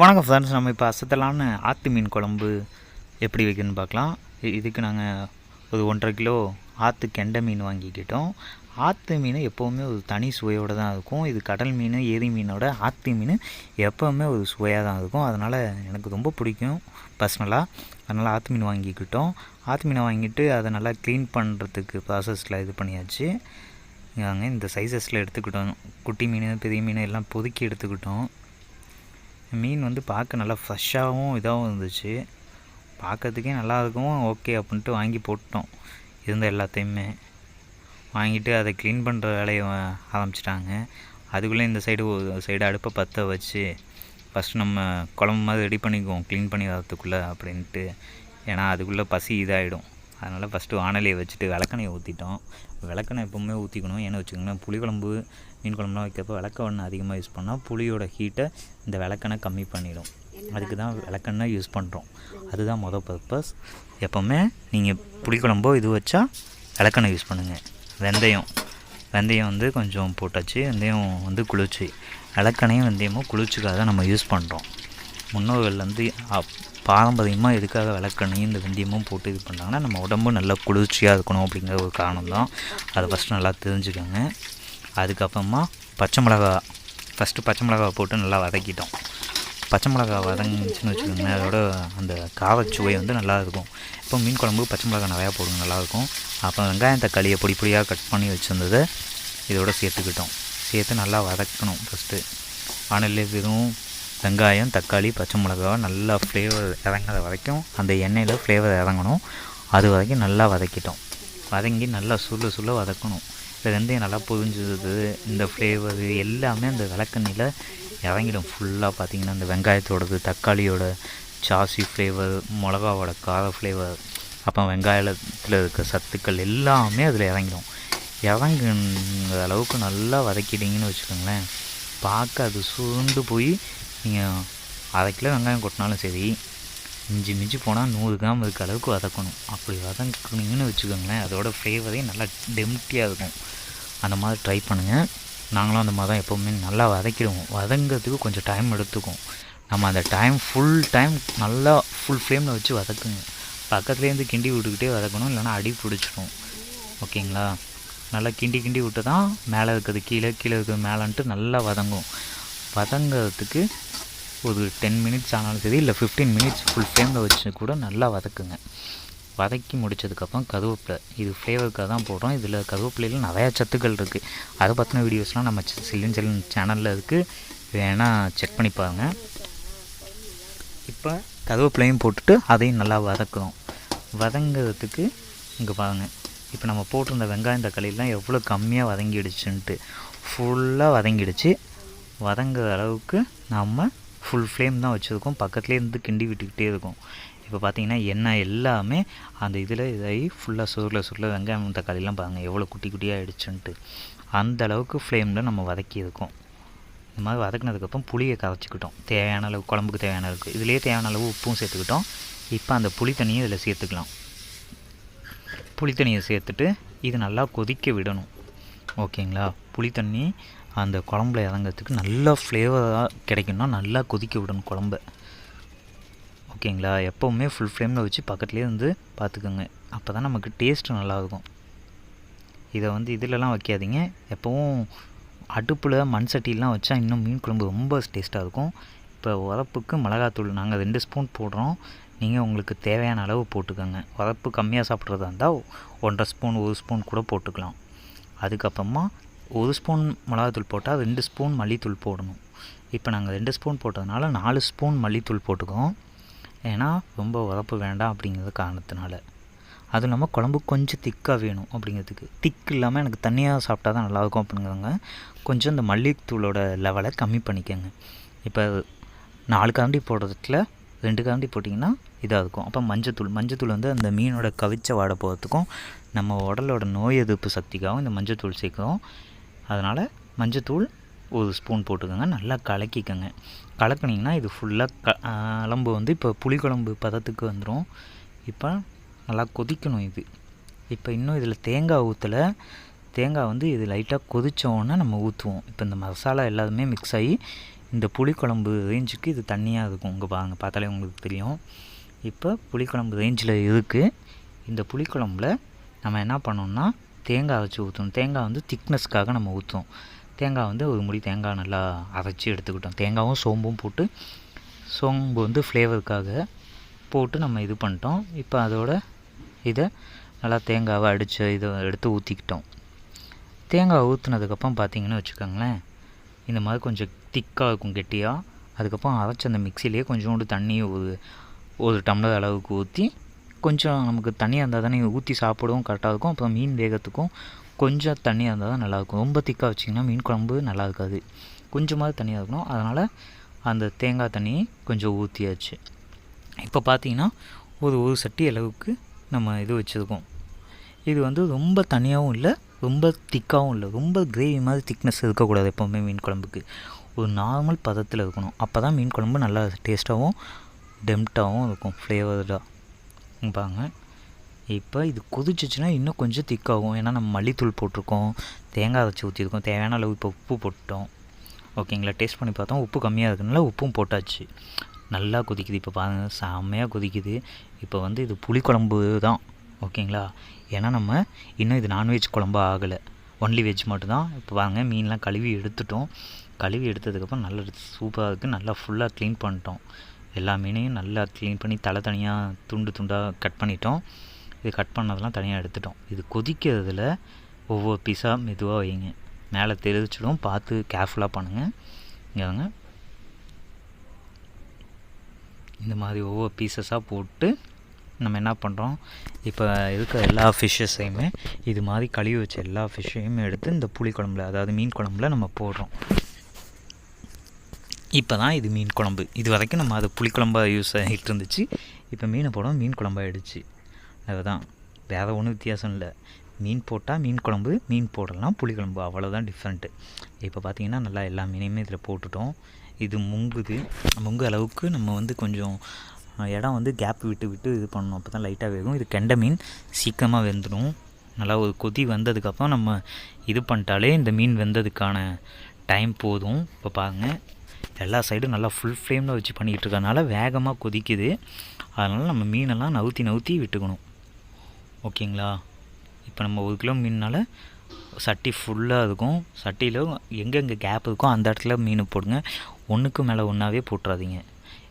வணக்கம் ஃப்ரெண்ட்ஸ் நம்ம இப்போ அசத்தலான ஆற்று மீன் குழம்பு எப்படி வைக்கணும்னு பார்க்கலாம். இதுக்கு நாங்கள் ஒரு ஒன்றரை கிலோ ஆற்று கெண்டை மீன் வாங்கிக்கிட்டோம். ஆற்று மீன் எப்போவுமே ஒரு தனி சுவையோடு தான் இருக்கும். இது கடல் மீன் ஏரி மீனோட ஆற்று மீன் எப்போவுமே ஒரு சுவையாக தான் இருக்கும். அதனால் எனக்கு ரொம்ப பிடிக்கும் பர்சனலாக அதனால் ஆற்று மீன் வாங்கிக்கிட்டோம். ஆற்று மீனை வாங்கிட்டு அதை நல்லா க்ளீன் பண்ணுறதுக்கு ப்ராசஸில் இது பண்ணியாச்சு. நாங்கள் இந்த சைஸஸில் எடுத்துக்கிட்டோம். குட்டி மீன் பெரிய மீன் எல்லாம் பொதுக்கி எடுத்துக்கிட்டோம். மீன் வந்து பார்க்க நல்லா ஃப்ரெஷ்ஷாகவும் இதாகவும் இருந்துச்சு. பார்க்கறதுக்கே நல்லா இருக்கும் ஓகே அப்படின்ட்டு வாங்கி போட்டோம் இருந்த எல்லாத்தையுமே. வாங்கிட்டு அதை க்ளீன் பண்ணுற வேலையை ஆரம்பிச்சிட்டாங்க. அதுக்குள்ளே இந்த சைடு சைடு அடுப்பை பற்ற வச்சு ஃபஸ்ட்டு நம்ம குழம்பு மாதிரி ரெடி பண்ணிக்குவோம். க்ளீன் பண்ணி வரத்துக்குள்ளே அப்படின்ட்டு. ஏன்னா அதுக்குள்ளே பசி இதாகிடும் அதனால் ஃபஸ்ட்டு வானலியை வச்சுட்டு விளக்கணையை ஊற்றிட்டோம் விளக்கணை எப்போவுமே ஊற்றிக்கணும் ஏன்னு வச்சுக்கோங்களேன் புளிக்குழம்பு மீன் குழம்புலாம் வைக்கிறப்ப விளக்கெண்ணெய் அதிகமாக யூஸ் பண்ணால் புளியோட ஹீட்டை இந்த விளக்கெண்ணெய் கம்மி பண்ணிடும். அதுக்கு தான் விளக்கெண்ணெய்? யூஸ் பண்ணுறோம் அதுதான் மொதல் பர்பஸ் எப்போவுமே நீங்கள் புளிக்குழம்போ இது வச்சா விளக்கெண்ணெய் யூஸ் பண்ணுங்கள் வெந்தயம். வெந்தயம் வந்து கொஞ்சம் போட்டாச்சு. வெந்தயம் வந்து குளிர்ச்சி. விளக்கெண்ணையும் வெந்தயமும் குளிர்ச்சிக்காக தான் நம்ம யூஸ் பண்ணுறோம் முன்னோர்கள் வந்து அப்- பாரம்பரியமாக எதுக்காக விளக்கெண்ணையும் இந்த வெந்தயமும் போட்டு இது பண்ணாங்கன்னா நம்ம உடம்பு நல்லா குளிர்ச்சியாக இருக்கணும் அப்படிங்கிற ஒரு காரணம் தான். அதை ஃபஸ்ட்டு நல்லா தெரிஞ்சுக்கோங்க. அதுக்கப்புறமா பச்சை மிளகா ஃபஸ்ட்டு பச்சை மிளகாவை போட்டு நல்லா வதக்கிட்டோம். பச்சை மிளகா வதங்கிச்சுன்னு வச்சுக்கோங்களேன் அதோட அந்த காரச்சுவை வந்து நல்லா இருக்கும். இப்போ மீன் குழம்பு பச்சை மிளகா நிறையா போடுங்க நல்லாயிருக்கும் அப்புறம் வெங்காயம் தக்காளியை பொடி பொடியாக கட் பண்ணி வச்சுருந்ததை இதோட சேர்த்துக்கிட்டோம். சேர்த்து நல்லா வதக்கணும் ஃபஸ்ட்டு வானல்லே வெறும் வெங்காயம் தக்காளி பச்சை மிளகா நல்லா ஃப்ளேவர் இறங்குற வரைக்கும் அந்த எண்ணெயில் ஃப்ளேவர் இறங்கணும். அது வரைக்கும் நல்லா வதக்கிட்டோம். வதங்கி நல்லா சுள்ள சுள்ள வதக்கணும். இப்போ வெந்தயம் நல்லா பொரிஞ்சுது. இந்த ஃப்ளேவர் எல்லாமே அந்த விளக்கெண்ணில் இறங்கிடும். ஃபுல்லாக பார்த்தீங்கன்னா அந்த வெங்காயத்தோடது தக்காளியோட சாசி ஃப்ளேவர் மிளகாவோட கார ஃப்ளேவர் அப்புறம் வெங்காயத்தில் இருக்க சத்துக்கள் எல்லாமே அதில் இறங்கிடும். இறங்குங்கிற அளவுக்கு நல்லா வதக்கிட்டீங்கன்னு வச்சுக்கோங்களேன். பார்க்க அது சுருண்டு போய் நீங்கள் அரை கிலோ வெங்காயம் கொட்டினாலும் சரி மிஞ்சி மிஞ்சி போனால் நூறு கிராம் இருக்க அளவுக்கு வதக்கணும். அப்படி வதக்குனீங்கன்னு வச்சுக்கோங்களேன் அதோட ஃப்ளேவரே நல்லா டெம்ட்டியாக இருக்கும். அந்த மாதிரி ட்ரை பண்ணுங்கள் நாங்களும் அந்த மாதிரி தான் எப்போவுமே நல்லா வதக்கிடுவோம். வதங்கிறதுக்கு கொஞ்சம் டைம் எடுத்துக்கும். நம்ம அந்த டைம் ஃபுல் டைம் நல்லா ஃபுல் ஃப்ளேமில் வச்சு வதக்குங்க. பக்கத்துலேருந்து கிண்டி விட்டுக்கிட்டே வதக்கணும் இல்லைன்னா அடி பிடிச்சிடும் ஓகேங்களா? நல்லா கிண்டி கிண்டி விட்டு தான் மேலே இருக்கிறது கீழே கீழே இருக்கிறது மேலேன்ட்டு நல்லா வதங்கும். வதங்கிறதுக்கு ஒரு டென் மினிட்ஸ் ஆனாலும் சரி இல்லை ஃபிஃப்டீன் மினிட்ஸ் ஃபுல் ஃப்ளேமில் வச்சு கூட நல்லா வதக்குங்க. வதக்கி முடிச்சதுக்கப்புறம் கருவேப்பிலை. இது ஃப்ளேவருக்காக தான் போடுறோம். இதில் கருவேப்பிலையில் நிறையா சத்துக்கள் இருக்குது அதை பற்றின வீடியோஸ்லாம் நம்ம சில்லின் செல்லின் சேனலில் இருக்குது வேணால் செக் பண்ணி பாருங்கள் இப்போ கருவேப்பிலையும் போட்டுட்டு அதையும் நல்லா வதக்குறோம். வதங்கிறதுக்கு இங்கே பாருங்கள் இப்போ நம்ம போட்டிருந்த வெங்காயம் தக்காளிலாம் எவ்வளோ கம்மியாக வதங்கிடுச்சுன்ட்டு ஃபுல்லாக வதங்கிடுச்சு. வதங்குற அளவுக்கு நம்ம ஃபுல் ஃப்ளேம் தான் வச்சுருக்கோம். பக்கத்துலேயே இருந்து கிண்டி விட்டுக்கிட்டே இருக்கும். இப்போ பார்த்தீங்கன்னா எண்ணெய் எல்லாமே அந்த இதில் இதாகி ஃபுல்லாக சுருள சுருள வெங்காயம் தக்காளிலாம் பாருங்கள் எவ்வளோ குட்டி குட்டியாக ஆயிடுச்சுன்ட்டு. அந்த அளவுக்கு ஃப்ளேமில் நம்ம வதக்கி இருக்கோம். இந்த மாதிரி வதக்குனதுக்கப்புறம் புளியை கரைச்சிக்கிட்டோம். தேவையான அளவு குழம்புக்கு தேவையான அளவுக்கு. இதுலேயே தேவையான அளவு உப்பும் சேர்த்துக்கிட்டோம். இப்போ அந்த புளி தண்ணியை இதில் சேர்த்துக்கலாம். புளி தண்ணியை சேர்த்துட்டு இது நல்லா கொதிக்க விடணும். ஓகேங்களா? புளி தண்ணி அந்த குழம்புல இறங்கிறதுக்கு நல்லா ஃப்ளேவராக கிடைக்குன்னா நல்லா கொதிக்க விடணும் குழம்ப. ஓகேங்களா எப்போவுமே ஃபுல் ஃப்ளேமில் வச்சு பக்கத்துலேயே வந்து பார்த்துக்கோங்க அப்போ தான் நமக்கு டேஸ்ட்டு நல்லாயிருக்கும். இதை வந்து இதிலலாம் வைக்காதீங்க. எப்போவும் அடுப்பில் மண் சட்டிலாம் வச்சா இன்னும் மீன் குழம்பு ரொம்ப டேஸ்ட்டாக இருக்கும். இப்போ உரப்புக்கு மிளகாத்தூள் நாங்கள் ரெண்டு ஸ்பூன் போடுறோம். நீங்கள் உங்களுக்கு தேவையான அளவு போட்டுக்கோங்க. உரப்பு கம்மியாக சாப்பிட்றதா இருந்தால் ஒன்றரை ஸ்பூன் ஒரு ஸ்பூன் கூட போட்டுக்கலாம். அதுக்கப்புறமா ஒரு ஸ்பூன் மிளகாத்தூள் போட்டால் ரெண்டு ஸ்பூன் மல்லித்தூள் போடணும். இப்போ நாங்கள் ரெண்டு ஸ்பூன் போட்டதுனால நாலு ஸ்பூன் மல்லித்தூள் போட்டுக்கோம். ஏன்னா ரொம்ப உரப்பு வேண்டாம் அப்படிங்கிற காரணத்தினால. அதுவும் இல்லாமல் குழம்பு கொஞ்சம் திக்காக வேணும் அப்படிங்கிறதுக்கு. திக் இல்லாமல் எனக்கு தண்ணியாக சாப்பிட்டா தான் நல்லாயிருக்கும் அப்படிங்கிறவங்க கொஞ்சம் இந்த மல்லித்தூளோட லெவலை கம்மி பண்ணிக்கோங்க. இப்போ நாலு கரண்டி போடுறதுல ரெண்டு கரண்டி போட்டிங்கன்னா இதாக இருக்கும். அப்போ மஞ்சத்தூள் மஞ்சத்தூள் வந்து அந்த மீனோட கவிச்ச வாட போகிறதுக்கும் நம்ம உடலோட நோய் எதிர்ப்பு சக்திக்காகவும் இந்த மஞ்சத்தூள் சேர்க்குறோம் அதனால் மஞ்சத்தூள் ஒரு ஸ்பூன் போட்டுக்கோங்க நல்லா கலக்கிக்கோங்க. கலக்குனிங்கன்னா இது ஃபுல்லாக க குழம்பு வந்து இப்போ புளிக்குழம்பு பதத்துக்கு வந்துடும் இப்போ நல்லா கொதிக்கணும் இது. இப்போ இன்னும் இதில் தேங்காய் ஊற்றலை தேங்காய் வந்து இது லைட்டாக கொதிச்ச நம்ம ஊற்றுவோம் இப்போ இந்த மசாலா எல்லாமே மிக்ஸ் ஆகி இந்த புளிக்குழம்பு ரேஞ்சுக்கு இது தண்ணியாக இருக்கும். உங்கள் பாருங்க பார்த்தாலே உங்களுக்கு தெரியும். இப்போ புளிக்குழம்பு ரேஞ்சில் இருக்குது இந்த புளிக்குழம்புல நம்ம என்ன பண்ணோம்னா தேங்காய் வச்சு ஊற்றணும் தேங்காய் வந்து திக்னஸ்க்காக நம்ம ஊற்றுவோம் தேங்காய் வந்து ஒரு முடி தேங்காய் நல்லா அரைச்சி எடுத்துக்கிட்டோம். தேங்காயும் சோம்பும் போட்டு சோம்பு வந்து ஃப்ளேவருக்காக போட்டு நம்ம இது பண்ணிட்டோம். இப்போ அதோட இதை நல்லா தேங்காவை அடித்து இதை எடுத்து ஊற்றிக்கிட்டோம் தேங்காய் ஊற்றுனதுக்கப்புறம் பார்த்தீங்கன்னு வச்சுக்கோங்களேன் இந்த மாதிரி கொஞ்சம் திக்காக இருக்கும் கெட்டியாக அதுக்கப்புறம் அரைச்ச அந்த மிக்சிலேயே கொஞ்சோண்டு தண்ணி ஒரு ஒரு டம்ளர் அளவுக்கு ஊற்றி கொஞ்சம் நமக்கு தண்ணியாக இருந்தால் தானே ஊற்றி சாப்பிடவும் கரெக்டாக இருக்கும். அப்புறம் மீன் வேகத்துக்கும் கொஞ்சம் தண்ணியாக இருந்தால் தான் நல்லாயிருக்கும் ரொம்ப திக்காக வச்சிங்கன்னா மீன் குழம்பு நல்லா இருக்காது. கொஞ்சமாவது தண்ணியாக இருக்கணும். அதனால் அந்த தேங்காய் தண்ணியை கொஞ்சம் ஊற்றியாச்சு இப்போ பார்த்தீங்கன்னா ஒரு ஒரு சட்டி அளவுக்கு நம்ம இது வச்சுருக்கோம். இது வந்து ரொம்ப தனியாகவும் இல்லை ரொம்ப திக்காகவும் இல்லை. ரொம்ப கிரேவி மாதிரி திக்னஸ் இருக்கக்கூடாது எப்போவுமே மீன் குழம்புக்கு. ஒரு நார்மல் பதத்தில் இருக்கணும். அப்போ தான் மீன் குழம்பு நல்லா டேஸ்ட்டாகவும் டெம்ட்டாகவும் இருக்கும் ஃப்ளேவர்டாக பாங்க இப்போ இது கொதிச்சிச்சுன்னா இன்னும் கொஞ்சம் திக்காகும். ஏன்னா நம்ம மல்லித்தூள் போட்டிருக்கோம் தேங்காய் வச்சு ஊற்றிருக்கோம் தேவையான அளவு இப்போ உப்பு போட்டுட்டோம் ஓகேங்களா? டேஸ்ட் பண்ணி பார்த்தோம் உப்பு கம்மியாக இருக்குனால உப்பும் போட்டாச்சு. நல்லா கொதிக்குது. இப்போ பாருங்கள் செம்மையாக கொதிக்குது. இப்போ வந்து இது புளிக்குழம்பு தான். ஓகேங்களா? ஏன்னா நம்ம இன்னும் இது நான்வெஜ் குழம்பு ஆகலை. ஒன்லி வெஜ் மட்டும்தான். இப்போ வாங்க மீன்லாம் கழுவி எடுத்துட்டோம். கழுவி எடுத்ததுக்கப்புறம் நல்லா சூப்பராக இருக்குது நல்லா ஃபுல்லாக க்ளீன் பண்ணிட்டோம். எல்லா மீனையும் நல்லா க்ளீன் பண்ணி தலை தனியாக துண்டு துண்டாக கட் பண்ணிட்டோம். இது கட் பண்ணதெல்லாம் தனியாக எடுத்துட்டோம். இது கொதிக்கிறதுல ஒவ்வொரு பீஸாக மெதுவாக வைங்க. மேலே தெரிவிச்சிடும் பார்த்து கேர்ஃபுல்லாக பண்ணுங்கள் இங்கே வாங்க. இந்த மாதிரி ஒவ்வொரு பீசஸாக போட்டு நம்ம என்ன பண்ணுறோம் இப்போ இருக்கிற எல்லா ஃபிஷ்ஷஸையுமே இது மாதிரி கழுவி வச்ச எல்லா ஃபிஷ்ஷையுமே எடுத்து இந்த புளி குழம்புல அதாவது மீன் குழம்புல நம்ம போடுறோம். இப்போ தான் இது மீன் குழம்பு. இது வரைக்கும் நம்ம அது புளிக்குழம்பா யூஸ் ஆகிட்டு இருந்துச்சு இப்போ மீனை போடும் மீன் குழம்பாயிடுச்சு. அதுதான். வேறு ஒன்றும் வித்தியாசம் இல்லை. மீன் போட்டால் மீன் குழம்பு மீன் போடலாம் புளிக்குழம்பு. அவ்வளோதான் டிஃப்ரெண்ட்டு இப்போ பார்த்தீங்கன்னா நல்லா எல்லா மீனையுமே இதில் போட்டுட்டோம். இது முங்குது. முங்கு அளவுக்கு நம்ம வந்து கொஞ்சம் இடம் வந்து கேப் விட்டு விட்டு இது பண்ணணும். அப்போ தான் லைட்டாக வேகும். இது கெண்டை மீன். சீக்கிரமாக வெந்துடும். நல்லா ஒரு கொதி வந்ததுக்கப்புறம் நம்ம இது பண்ணிட்டாலே இந்த மீன் வெந்ததுக்கான டைம் போதும். இப்போ பாருங்கள் எல்லா சைடும் நல்லா ஃபுல் ஃப்ளேமில் வச்சு பண்ணிகிட்டு வேகமாக கொதிக்குது. அதனால் நம்ம மீனெல்லாம் நவுத்தி நவுத்தி விட்டுக்கணும். ஓகேங்களா? இப்போ நம்ம ஒரு கிலோ மீனால் சட்டி ஃபுல்லாக இருக்கும். சட்டியில் எங்கெங்கே கேப் இருக்கோ அந்த இடத்துல மீன் போடுங்க. ஒன்றுக்கு மேலே ஒன்றாவே போட்டுறாதீங்க.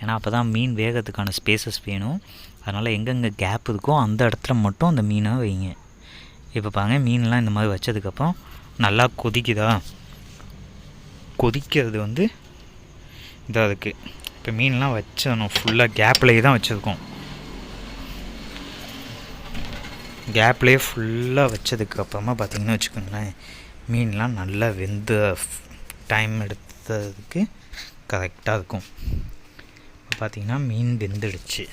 ஏன்னா அப்போ தான் மீன் வேகத்துக்கான ஸ்பேசஸ் வேணும். அதனால் எங்கெங்கே கேப் இருக்கோ அந்த இடத்துல மட்டும் அந்த மீனை வைங்க. இப்போ பாருங்க மீன்லாம் இந்த மாதிரி வச்சதுக்கப்புறம் நல்லா கொதிக்குதா? கொதிக்கிறது வந்து இதாக இருக்குது இப்போ மீன்லாம் வச்சிடணும். ஃபுல்லாக கேப்லேயே தான் வச்சுருக்கோம். கேப்லேயே ஃபுல்லாக வச்சதுக்கு அப்புறமா பார்த்திங்கன்னா வச்சுக்கோங்களேன் மீன்லாம் நல்லா வெந்த டைம் எடுத்ததுக்கு கரெக்டாக இருக்கும். இப்போ பார்த்திங்கன்னா மீன் வெந்துடுச்சு.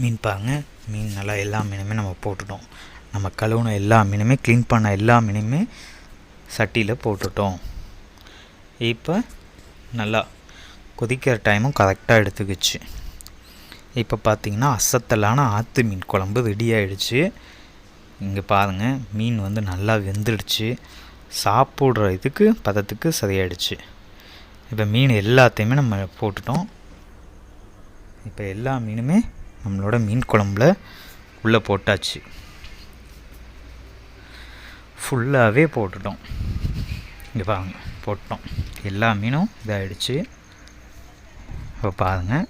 மீன் பாருங்க மீன் நல்லா எல்லா மீனுமே நம்ம போட்டுட்டோம். நம்ம கழுவுன எல்லா மீனுமே க்ளீன் பண்ண எல்லா மீனுமே சட்டியில் போட்டுட்டோம். இப்போ நல்லா கொதிக்கிற டைமும் கரெக்டாக எடுத்துக்கிச்சு. இப்போ பார்த்தீங்கன்னா அசத்தலான ஆற்று மீன் குழம்பு ரெடி ஆகிடுச்சு இங்கே பாருங்கள் மீன் வந்து நல்லா வெந்துடுச்சு. சாப்பிட்ற இதுக்கு பதத்துக்கு சரியாயிடுச்சு. இப்போ மீன் எல்லாத்தையுமே நம்ம போட்டுட்டோம். இப்போ எல்லா மீனுமே நம்மளோட மீன் குழம்புல உள்ளே போட்டாச்சு. ஃபுல்லாகவே போட்டுட்டோம். இங்கே பாருங்க போட்டோம். எல்லா மீனும் இதாகிடுச்சு இப்போ பாருங்கள்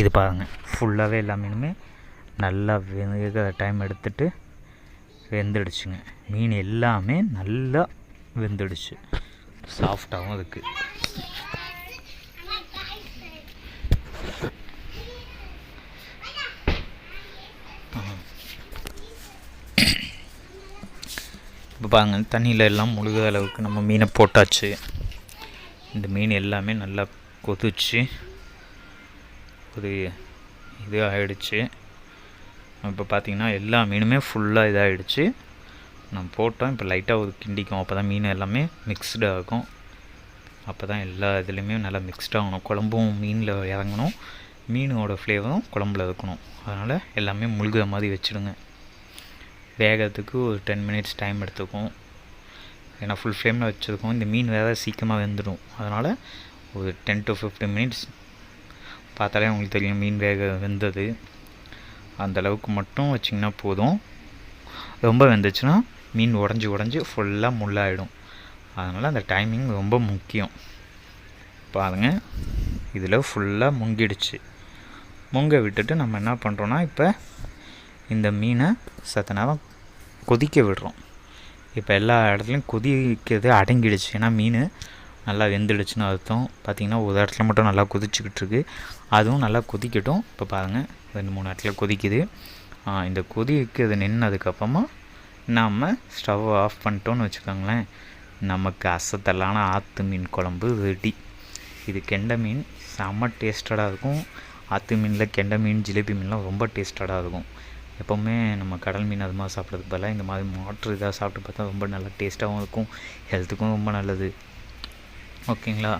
இது பாருங்கள் ஃபுல்லாகவே எல்லா மீனுமே நல்லா வேக டைம் எடுத்துட்டு வெந்துடுச்சுங்க. மீன் எல்லாமே நல்லா வெந்துடுச்சு. சாஃப்டாகவும் இருக்குது இப்போ பாருங்க தண்ணியில் எல்லாம் முழுகிற அளவுக்கு நம்ம மீனை போட்டாச்சு. இந்த மீன் எல்லாமே நல்லா கொதிச்சு ஒரு இது ஆகிடுச்சு இப்போ பார்த்திங்கன்னா எல்லா மீனுமே ஃபுல்லாக இதாகிடுச்சு நம்ம போட்டோம் இப்போ லைட்டாக ஒரு கிண்டிக்கும். அப்போ தான் மீன் எல்லாமே மிக்ஸ்டாக ஆகும் அப்போ தான் எல்லா இதுலேயுமே நல்லா மிக்ஸ்டாகணும் குழம்பும் மீனில் இறங்கணும். மீனோட ஃப்ளேவரும் குழம்புல இருக்கணும். அதனால் எல்லாமே முழுகிற மாதிரி வச்சுடுங்க. வேகிறதுக்கு ஒரு டென் மினிட்ஸ் டைம் எடுத்துக்கும். ஏன்னா ஃபுல் ஃப்ளேமில் வச்சுருக்கோம். இந்த மீன் வேறு சீக்கிரமாக வெந்துடும் அதனால் ஒரு டென் டு ஃபிஃப்டீன் மினிட்ஸ் பார்த்தாலே உங்களுக்கு தெரியும் மீன் வேக வெந்தது. அந்தளவுக்கு மட்டும் வச்சிங்கன்னா போதும். ரொம்ப வெந்துச்சுன்னா மீன் உடஞ்சி உடஞ்சி ஃபுல்லாக முள்ளாயிடும். அதனால் அந்த டைமிங் ரொம்ப முக்கியம். பாருங்கள் இதில் ஃபுல்லாக முங்கிடுச்சு. முங்க விட்டுட்டு நம்ம என்ன பண்ணுறோன்னா இப்போ இந்த மீனை சத்த நேரம் கொதிக்க விடுறோம். இப்போ எல்லா இடத்துலையும் கொதிக்கிறது அடங்கிடுச்சு. ஏன்னா மீன் நல்லா வெந்துடுச்சுன்னு அர்த்தம். பார்த்திங்கன்னா ஒரு இடத்துல மட்டும் நல்லா கொதிச்சுக்கிட்டு இருக்கு. அதுவும் நல்லா கொதிக்கட்டும். இப்போ பாருங்கள் ரெண்டு மூணு இடத்துல கொதிக்குது. இந்த கொதிக்கிறது நின்னதுக்கப்புறமா நாம் ஸ்டவ் ஆஃப் பண்ணிட்டோன்னு வச்சுக்கோங்களேன். நமக்கு அசத்தலான ஆற்று மீன் குழம்பு ரெடி இது கெண்டை மீன் செம்ம டேஸ்டடாக இருக்கும். ஆற்று மீனில் கெண்டை மீன் ஜிலேபி மீன்லாம் ரொம்ப டேஸ்டடாக இருக்கும். எப்போவுமே நம்ம கடல் மீன் அது மாதிரி சாப்பிட்றதுக்கு பதிலாக இந்த மாதிரி மாற்று இதாக சாப்பிட்டு பார்த்தா ரொம்ப நல்லா டேஸ்ட்டாகவும் இருக்கும் ஹெல்த்துக்கும் ரொம்ப நல்லது. ஓகேங்களா?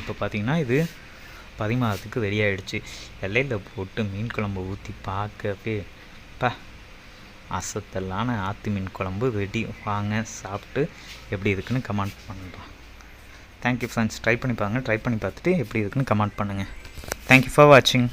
இப்போ பார்த்தீங்கன்னா இது பரிமாறத்துக்கு ரெடி ஆகிடுச்சு எல்லையில் போட்டு மீன் குழம்பு ஊற்றி பார்க்கவே பா அசத்தலான ஆற்று மீன் குழம்பு ரெடி வாங்க சாப்பிட்டு எப்படி இருக்குன்னு கமெண்ட் பண்ணுறேன் தேங்க்யூ ஃப்ரெண்ட்ஸ் ட்ரை பண்ணி பாருங்கள் ட்ரை பண்ணி பார்த்துட்டு எப்படி இருக்குன்னு கமெண்ட் பண்ணுங்கள் தேங்க்யூ ஃபார் வாட்சிங்